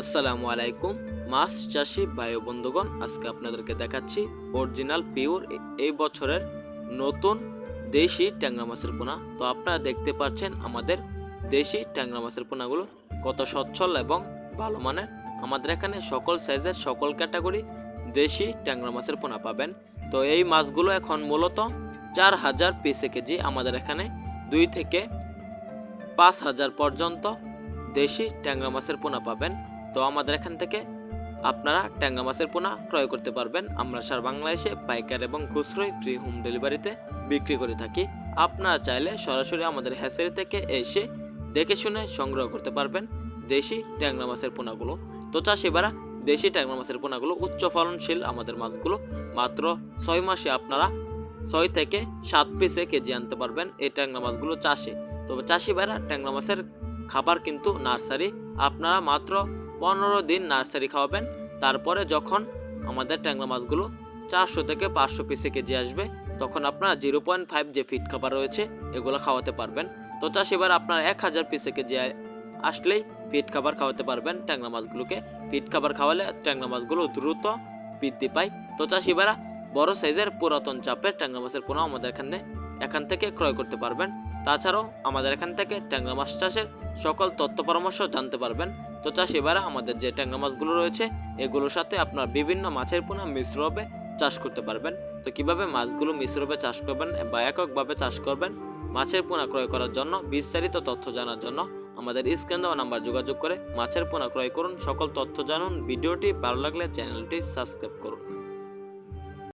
আসসালামু আলাইকুম, মাছ চাষি ও বন্ধুগণ, আজকে আপনাদেরকে দেখাচ্ছি অরিজিনাল, পিওর এই বছরের নতুন দেশি ট্যাংরা মাছের পোনা। তো আপনারা দেখতে পাচ্ছেন আমাদের দেশি ট্যাংরা মাছের পোনাগুলো কত সচ্ছল এবং ভালো মানের। আমাদের এখানে সকল সাইজের, সকল ক্যাটাগরি দেশি ট্যাংরা মাছের পোনা পাবেন। তো এই মাছগুলো এখন মূলত চার হাজার পিসে কেজি, আমাদের এখানে দুই থেকে পাঁচ হাজার পর্যন্ত দেশি ট্যাংরা মাছের পোনা পাবেন। তো আমাদের এখান থেকে আপনারা ট্যাংরা মাছের পোনা ক্রয় করতে পারবেন। আমরা সার বাংলাদেশে পাইকার এবং খুচরোই ফ্রি হোম ডেলিভারিতে বিক্রি করে থাকি। আপনারা চাইলে সরাসরি আমাদের হ্যাসেরি থেকে এসে দেখে শুনে সংগ্রহ করতে পারবেন দেশি ট্যাংরা মাছের পোনাগুলো। তো চাষিবারা দেশি ট্যাংরা মাছের পোনাগুলো উচ্চ ফলনশীল আমাদের মাছগুলো মাত্র ছয় মাসে আপনারা ছয় থেকে সাত পিসে কেজি আনতে পারবেন এই ট্যাংরা মাছগুলো চাষে। তবে চাষি ভাইরা ট্যাংরা মাছের খাবার কিন্তু নার্সারি আপনারা মাত্র পনেরো দিন নার্সারি খাওয়াবেন, তারপরে যখন আমাদের ট্যাংরা মাছগুলো চারশো থেকে পাঁচশো পিসে কেজি আসবে, তখন আপনারা জিরো পয়েন্ট ফাইভ যে ফিট খাবার রয়েছে, এগুলো খাওয়াতে পারবেন। তো চাষ, এবার আপনার এক হাজার পিসে কেজি আসলেই ফিট খাবার খাওয়াতে পারবেন ট্যাংরা মাছগুলোকে। ফিট খাবার খাওয়ালে ট্যাংরা মাছগুলো দ্রুত বৃদ্ধি পায়। তো চাষি ভাইরা বড় সাইজের পুরাতন চাপের ট্যাংরা মাছের পোনা আমাদের এখানে এখান থেকে ক্রয় করতে পারবেন। তাছাড়াও আমাদের এখান থেকে ট্যাংরা মাছ চাষের সকল তথ্য পরামর্শ জানতে পারবেন। তো চাষ এবারে আমাদের যে ট্যাংরা মাছগুলো রয়েছে, এগুলোর সাথে আপনার বিভিন্ন মাছের পোনা মিশ্রভাবে চাষ করতে পারবেন। তো কীভাবে মাছগুলো মিশ্রভাবে চাষ করবেন বা এককভাবে চাষ করবেন, মাছের পোনা ক্রয় করার জন্য বিস্তারিত তথ্য জানার জন্য আমাদের স্ক্রিন দেওয়া নাম্বার যোগাযোগ করে মাছের পোনা ক্রয় করুন। সকল তথ্য জানুন। ভিডিওটি ভালো লাগলে চ্যানেলটি সাবস্ক্রাইব করুন।